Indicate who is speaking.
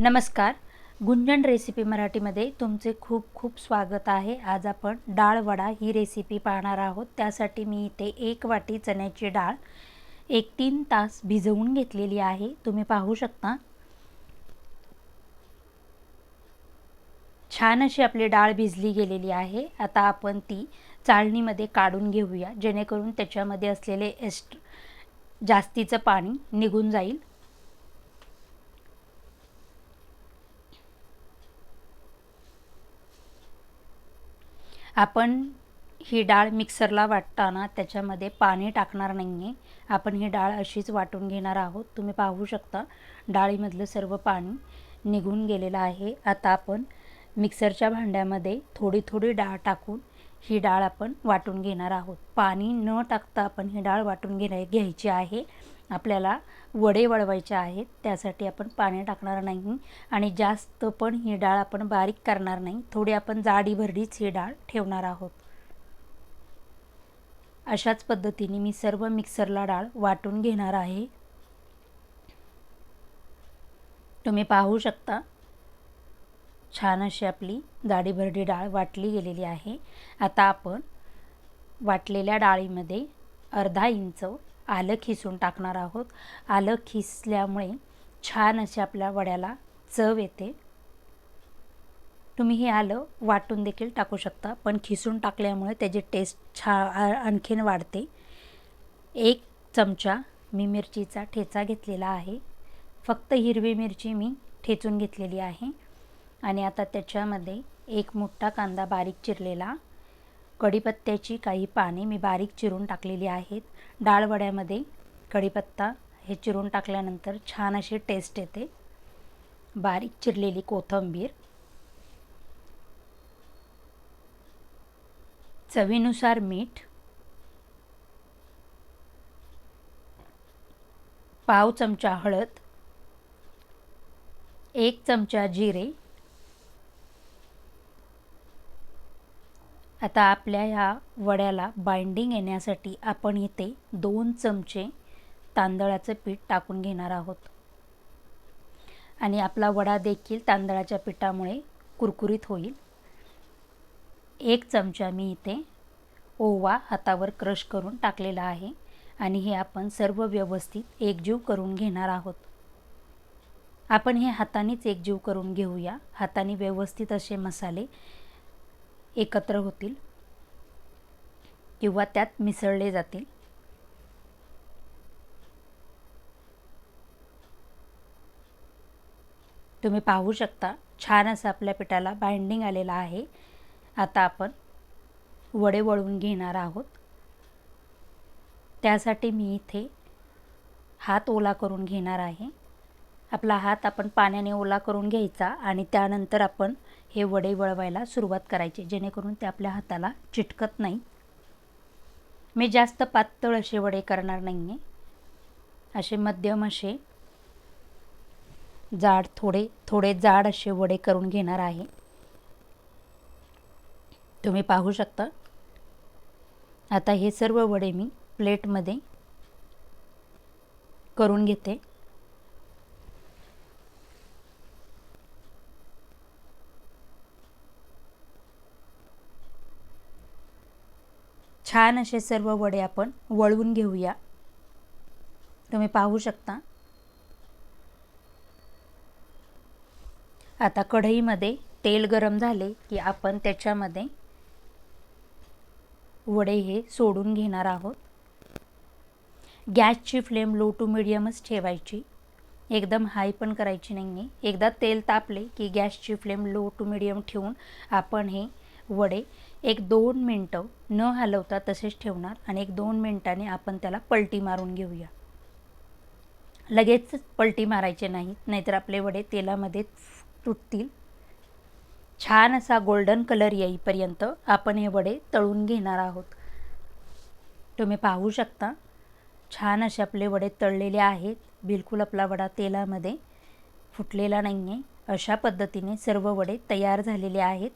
Speaker 1: नमस्कार. गुंजन रेसिपी मराठीमध्ये तुमचे खूप खूप स्वागत आहे. आज आपण डाळ वडा ही रेसिपी पाहणार आहोत. त्यासाठी मी इथे एक वाटी चण्याची डाळ एक तीन तास भिजवून घेतलेली आहे. तुम्ही पाहू शकता. छान अशी आपली डाळ भिजली गेलेली आहे. आता आपण ती चाळणीमध्ये काढून घेऊया. जेणेकरून त्याच्यामध्ये असलेले एस्ट जास्तीचं पाणी निघून जाईल. आपण ही डाळ मिक्सरला वाटताना त्याच्यामध्ये पाणी टाकणार नाही आहे आपण ही डाळ अशीच वाटून घेणार आहोत. तुम्ही पाहू शकता डाळीमधलं सर्व पाणी निघून गेलेलं आहे. आता आपण मिक्सरच्या भांड्यामध्ये थोडी थोडी डाळ टाकून ही डाळ आपण वाटून घेणार आहोत. पाणी न टाकता आपण ही डाळ वाटून घेण्या घ्यायची आहे. आपल्याला वडे वळवायचे आहेत त्यासाठी आपण पाणी टाकणार नाही आणि जास्त पण ही डाळ आपण बारीक करणार नाही. थोडी आपण जाडी भरडीच ही डाळ ठेवणार आहोत. अशाच पद्धतीने मी सर्व मिक्सरला डाळ वाटून घेणार आहे. तुम्ही पाहू शकता छान अशी आपली जाडीभरडी डाळ वाटली गेलेली आहे. आता आपण वाटलेल्या डाळीमध्ये अर्धा इंच आलं खिसून टाकणार आहोत. आलं खिसल्यामुळे छान असे आपल्या वड्याला चव येते. तुम्ही हे आलं वाटून देखील टाकू शकता पण खिसून टाकल्यामुळे त्याची टेस्ट छा आणखीन वाढते. एक चमचा मी मिरचीचा ठेचा घेतलेला आहे. फक्त हिरवी मिरची मी ठेचून घेतलेली आहे. आणि आता त्याच्यामध्ये एक मोठा कांदा बारीक चिरलेला. कढीपत्त्याची काही पाने मी बारीक चिरून टाकलेली आहेत. डाळवड्यामध्ये कढीपत्ता हे चिरून टाकल्यानंतर छान अशी टेस्ट येते. बारीक चिरलेली कोथिंबीर. चवीनुसार मीठ. पाव चमचा हळद. एक चमचा जिरे. आता आपल्या ह्या वड्याला बाइंडिंग येण्यासाठी आपण इथे दोन चमचे तांदळाचं पीठ टाकून घेणार आहोत. आणि आपला वडा देखील तांदळाच्या पिठामुळे कुरकुरीत होईल. एक चमचा मी इथे ओवा हातावर क्रश करून टाकलेला आहे आणि हे आपण सर्व व्यवस्थित एकजीव करून घेणार आहोत. आपण हे हातानेच एकजीव करून घेऊया. हाताने व्यवस्थित असे मसाले एकत्र होतील किंवा त्यात मिसळले जातील. तुम्ही पाहू शकता छान असं आपल्या पिठाला बाइंडिंग आलेलं आहे. आता आपण वडे वळून घेणार आहोत. त्यासाठी मी इथे हात ओला करून घेणार आहे. आपला हात आपण पाण्याने ओला करून घ्यायचा आणि त्यानंतर आपण हे वडे वळवायला सुरुवात करायची जेणेकरून ते आपल्या हाताला चिटकत नाही. मी जास्त पातळ असे वडे करणार नाही आहे असे मध्यम असे जाड थोडे थोडे जाड असे वडे करून घेणार आहे. तुम्ही पाहू शकता. आता हे सर्व वडे मी प्लेटमध्ये करून घेते. छान असे सर्व वडे आपण वळवून घेऊया. तुम्ही पाहू शकता. आता कढईमध्ये तेल गरम झाले की आपण त्याच्यामध्ये वडे हे सोडून घेणार आहोत. गॅसची फ्लेम लो टू मिडियमच ठेवायची. एकदम हाय पण करायची नाही आहे एकदा तेल तापले की गॅसची फ्लेम लो टू मिडियम ठेवून आपण हे वडे एक दोन मिनटं न हलवता तसेच ठेवणार आणि एक दोन मिनटाने आपण त्याला पलटी मारून घेऊया. लगेच पलटी मारायचे नाहीत नाहीतर आपले वडे तेलामध्ये तुटतील. छान असा गोल्डन कलर येईपर्यंत आपण हे वडे तळून घेणार आहोत. तुम्ही पाहू शकता छान असे आपले वडे तळलेले आहेत. बिलकुल आपला वडा तेलामध्ये फुटलेला नाही आहे अशा पद्धतीने सर्व वडे तयार झालेले आहेत.